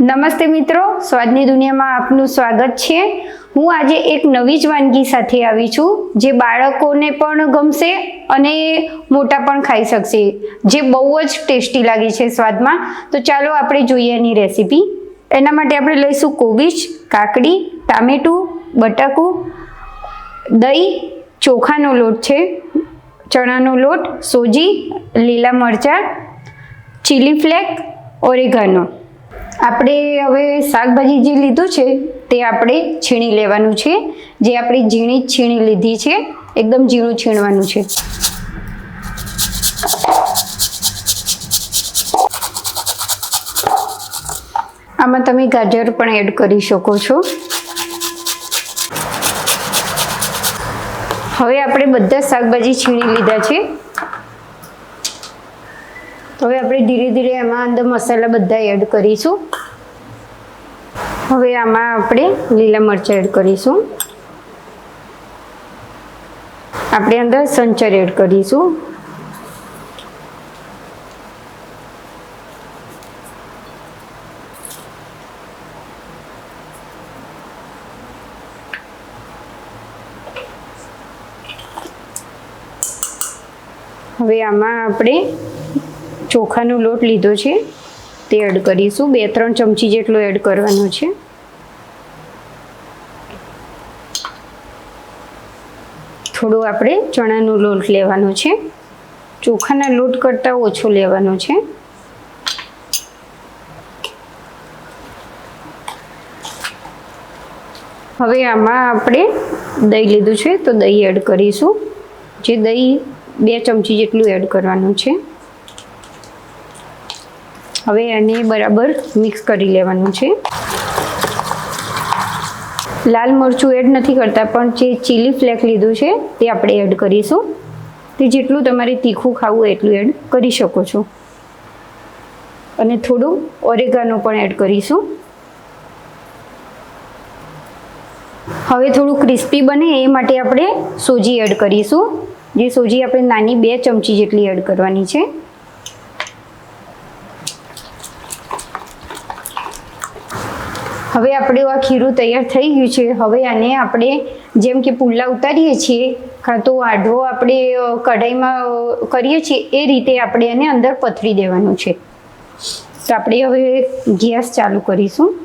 નમસ્તે મિત્રો, સ્વાદની દુનિયામાં આપનું સ્વાગત છે. હું આજે એક નવી જ વાનગી સાથે આવી છું, જે બાળકોને પણ ગમશે અને મોટા પણ ખાઈ શકશે. જે બહુ જ ટેસ્ટી લાગે છે સ્વાદમાં. તો ચાલો આપણે જોઈએ એની રેસીપી. એના માટે આપણે લઈશું કોબીજ, કાકડી, ટામેટું, બટાકું, દહીં, ચોખાનો લોટ છે, ચણાનો લોટ, સોજી, લીલા મરચાં, ચીલી ફ્લેક, ઓરેગાનો. આપણે હવે શાકભાજી જે લીધું છે તે આપણે છીણી લેવાનું છે. જે આપણે ઝીણી છીણી લીધી છે, એકદમ ઝીણું છીણવાનું છે. આમાં તમે ગાજર પણ એડ કરી શકો છો. હવે આપણે બધા શાકભાજી છીણી લીધા છે. હવે આપણે ધીરે ધીરે એમાં અંદર મસાલા બધા એડ કરીશું. હવે આમાં આપણે લીલા મરચાં એડ કરીશું. આપણે અંદર સંચર એડ કરીશું. હવે આમાં આપણે ચોખાનો લોટ લીધો છે. તે એડ કરીશું. બે, ત્રણ ચમચી જેટલો એડ કરવાનો છે. થોડું આપણે ચણાનો લોટ લેવાનો છે. ચોખાના લોટ કરતાં ઓછો લેવાનો છે. હવે આમાં આપણે દહીં લીધું છે, તો દહીં એડ કરીશું. જે દહીં બે ચમચી જેટલું એડ કરવાનું છે. હવે એને બરાબર મિક્સ કરી લેવાનું છે. લાલ મરચું એડ નથી કરતા, પણ જે ચીલી ફ્લેક લીધું છે, તે આપણે એડ કરીશું. તે જેટલું તમારે તીખું ખાવું એટલું એડ કરી શકો છો. અને થોડું ઓરેગાનો પણ એડ કરીશું. હવે થોડું ક્રિસ્પી બને એ માટે આપણે સોજી એડ કરીશું. જે સોજી આપણે નાની બે ચમચી જેટલી એડ કરવાની છે. હવે આપણું આ ખીરું તૈયાર થઈ ગયું છે. હવે આને આપણે જેમ કે પુલ્લા ઉતારીએ છીએ, કાં તો આઢો આપણે કઢાઈમાં કરીએ છીએ, એ રીતે આપણે એને અંદર પથરી દેવાનું છે. તો આપણે હવે ગેસ ચાલુ કરીશું.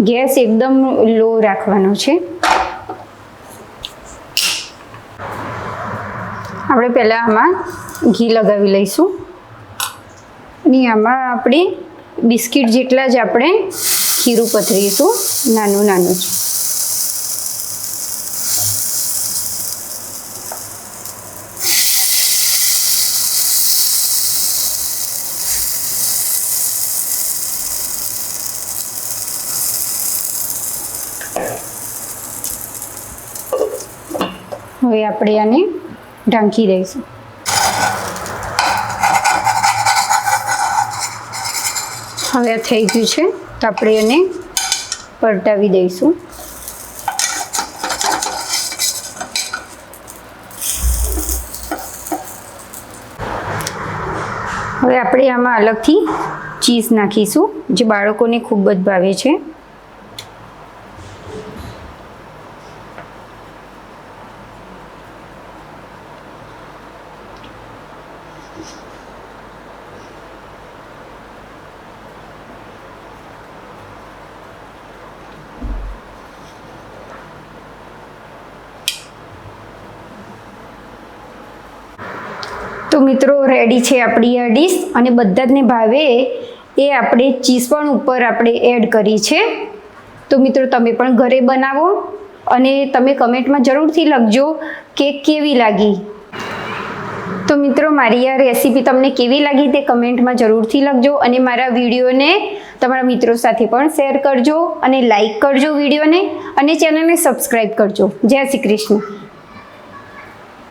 ગેસ એકદમ લો રાખવાનો છે. આપણે પહેલાં આમાં ઘી લગાવી લઈશું. અને આમાં આપણે બિસ્કિટ જેટલા જ આપણે ખીરું પથરીશું નાનું નાનું જ. હવે આપણે આને ઢાંકી દઈશું. હવે થઈ ગયું છે. તો આપણે એને પલટાવી દઈશું. હવે આપણે આમાં અલગથી ચીઝ નાખીશું, જે બાળકોને ખૂબ જ ભાવે છે. તો મિત્રો રેડી છે આપણી આ ડીશ અને બધા જને ભાવે એ આપણે ચીઝ પણ ઉપર આપણે એડ કરી છે. તો મિત્રો, તમે પણ ઘરે બનાવો અને તમે કમેન્ટમાં જરૂરથી લખજો કે કેવી લાગી. તો મિત્રો, મારી આ રેસીપી તમને કેવી લાગી તે કમેન્ટમાં જરૂરથી લખજો અને મારા વિડીયોને તમારા મિત્રો સાથે પણ શેર કરજો અને લાઈક કરજો વિડીયોને અને ચેનલને સબસ્ક્રાઈબ કરજો. જય શ્રી કૃષ્ણ.